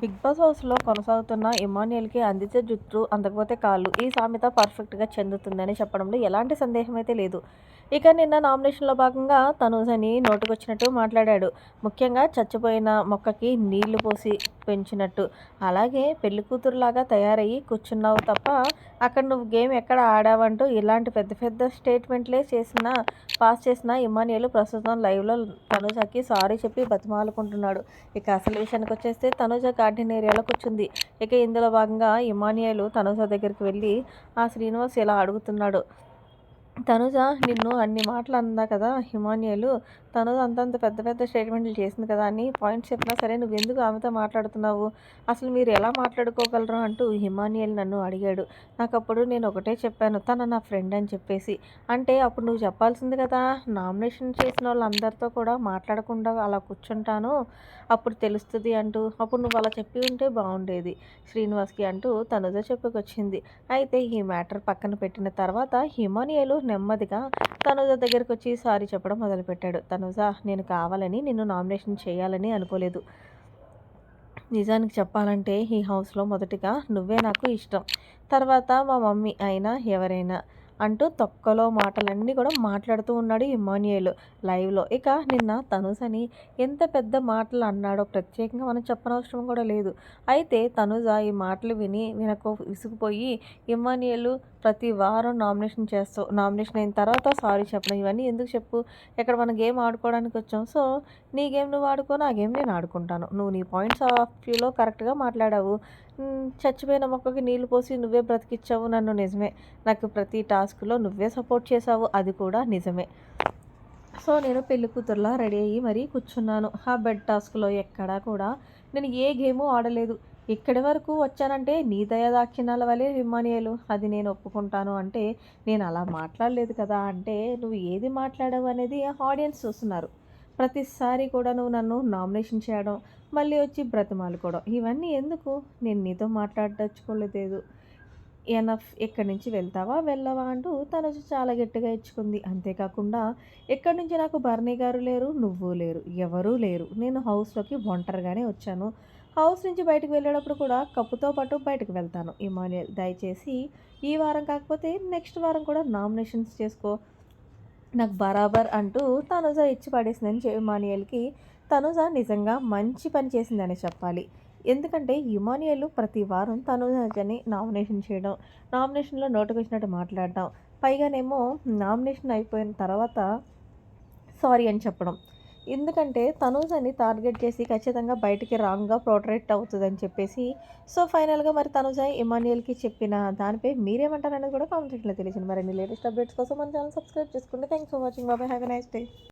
Big boss హౌస్లో కొనసాగుతున్న ఇమాన్యుయల్కి అందించే జుట్టు అందకపోతే కాళ్ళు ఈ సామెత పర్ఫెక్ట్గా చెందుతుందని చెప్పడంలో ఎలాంటి సందేహం అయితే లేదు. ఇక నిన్న నామినేషన్లో భాగంగా తనూజని నోటుకొచ్చినట్టు మాట్లాడాడు. ముఖ్యంగా చచ్చిపోయిన మొక్కకి నీళ్ళు పోసి పెంచినట్టు. అలాగే పెళ్ళి కూతురులాగా తయారయ్యి కూర్చున్నావు తప్ప అక్కడ నువ్వు గేమ్ ఎక్కడ ఆడావంటూ ఇలాంటి పెద్ద పెద్ద స్టేట్మెంట్లే చేసిన పాస్ చేసిన ఇమానియలు ప్రస్తుతం లైవ్లో తనుజకి సారీ చెప్పి బతిమాలుకుంటున్నాడు. ఇక అసలు విషయానికి వచ్చేస్తే తనుజ గార్డెన్ ఏరియాలో కూర్చుంది. ఇక ఇందులో భాగంగా ఇమానియలు తనుజ దగ్గరికి వెళ్ళి ఆ శ్రీనివాస్ ఇలా అడుగుతున్నాడు. తనుజ నిన్ను అన్ని మాటలు అందా కదా హిమానియలు. తనుజ అంతంత పెద్ద పెద్ద స్టేట్మెంట్లు చేసింది కదా అని పాయింట్స్ చెప్పినా సరే నువ్వు ఎందుకు ఆమెతో మాట్లాడుతున్నావు? అసలు మీరు ఎలా మాట్లాడుకోగలరు అంటూ హిమానియల్ నన్ను అడిగాడు. నాకు అప్పుడు నేను ఒకటే చెప్పాను తన నా ఫ్రెండ్ అని చెప్పేసి. అంటే అప్పుడు నువ్వు చెప్పాల్సింది కదా నామినేషన్ చేసిన వాళ్ళందరితో కూడా మాట్లాడకుండా అలా కూర్చుంటాను అప్పుడు తెలుస్తుంది అంటూ. అప్పుడు నువ్వు అలా చెప్పి ఉంటే బాగుండేది శ్రీనివాస్కి అంటూ తనుజ చెప్పుకొచ్చింది. అయితే ఈ మ్యాటర్ పక్కన పెట్టిన తర్వాత హిమానియలు నెమ్మదిగా తనుజ దగ్గరకు వచ్చి సారీ చెప్పడం మొదలుపెట్టాడు. తనుజ నేను కావాలని నిన్ను నామినేషన్ చేయాలని అనుకోలేదు. నిజానికి చెప్పాలంటే ఈ హౌస్లో మొదటిగా నువ్వే నాకు ఇష్టం. తర్వాత మా మమ్మీ అయినా ఎవరైనా అంటూ తొక్కలో మాటలన్నీ కూడా మాట్లాడుతూ ఉన్నాడు ఇమాన్యుయల్ లైవ్లో ఇక నిన్న తనుజని ఎంత పెద్ద మాటలు అన్నాడో ప్రత్యేకంగా మనం చెప్పనవసరం కూడా లేదు. అయితే తనుజ ఈ మాటలు విని వినకు విసుగుపోయి ఇమాన్యుయల్ ప్రతి వారం నామినేషన్ చేస్తావు నామినేషన్ అయిన తర్వాత సారీ చెప్పడం ఇవన్నీ ఎందుకు చెప్పు? ఇక్కడ మన గేమ్ ఆడుకోవడానికి వచ్చాం. సో నీ గేమ్ నువ్వు ఆడుకో నా గేమ్ నేను ఆడుకుంటాను. నువ్వు నీ పాయింట్స్ ఆఫ్ వ్యూలో కరెక్ట్గా మాట్లాడావు. చచ్చిపోయిన మొక్కకి నీళ్ళు పోసి నువ్వే బ్రతికిచ్చావు నన్ను నిజమే. నాకు ప్రతి టాస్క్లో నువ్వే సపోర్ట్ చేసావు అది కూడా నిజమే. సో నేను పెళ్ళి కూతురులా రెడీ అయ్యి మరీ కూర్చున్నాను. ఆ బెడ్ టాస్క్లో ఎక్కడా కూడా నేను ఏ గేము ఆడలేదు. ఇక్కడి వరకు వచ్చానంటే నీ దయదాక్షిణాల వలె విమానియాలు అది నేను ఒప్పుకుంటాను అంటే నేను అలా మాట్లాడలేదు కదా అంటే నువ్వు ఏది మాట్లాడవు అనేది ఆడియన్స్ చూస్తున్నారు. ప్రతిసారి కూడా నువ్వు నన్ను నామినేషన్ చేయడం మళ్ళీ వచ్చి బ్రతిమాలుకోవడం. ఇవన్నీ ఎందుకు? నేను నీతో మాట్లాడదలుచుకోలేదు ఎనఫ్ ఎక్కడి నుంచి వెళ్తావా? వెళ్ళవా అంటూ తను చాలా గట్టిగా ఇచ్చుకుంది. అంతేకాకుండా ఎక్కడి నుంచి నాకు భరణి గారు లేరు? నువ్వు లేరు. ఎవరూ లేరు. నేను హౌస్లోకి ఒంటరిగానే వచ్చాను. హౌస్ నుంచి బయటకు వెళ్ళేటప్పుడు కూడా కప్పుతో పాటు బయటకు వెళ్తాను. ఇమాన్యుయల్ దయచేసి ఈ వారం కాకపోతే నెక్స్ట్ వారం కూడా నామినేషన్స్ చేసుకో. నాకు బరాబర్ అంటూ తనుజ ఇచ్చి పడేసిందని ఇమానియల్కి తనుజ నిజంగా మంచి పని చేసిందని చెప్పాలి. ఎందుకంటే ఇమానియల్ ప్రతి వారం తనుజని నామినేషన్ చేయడం నామినేషన్లో నోటుకొచ్చినట్టు మాట్లాడడం పైగానేమో నామినేషన్ అయిపోయిన తర్వాత సారీ అని చెప్పడం. ఎందుకంటే తనూజని టార్గెట్ చేసి ఖచ్చితంగా బయటికి రాంగ్గా ప్రోట్రేట్ అవుతుందని చెప్పేసి సో ఫైనల్గా మరి తనూజ ఇమాన్యుయల్కి చెప్పిన దానిపై మీరేమంటారనేది కూడా కామెంట్ సెక్షన్లో తెలిసింది మరి లేటెస్ట్ అప్డేట్స్ కోసం మన ఛానల్ సబ్స్క్రైబ్ చేసుకోండి థ్యాంక్స్ ఫర్ వాచింగ్ బాబాయ్ హ్యావ్ ఎ నైస్ డే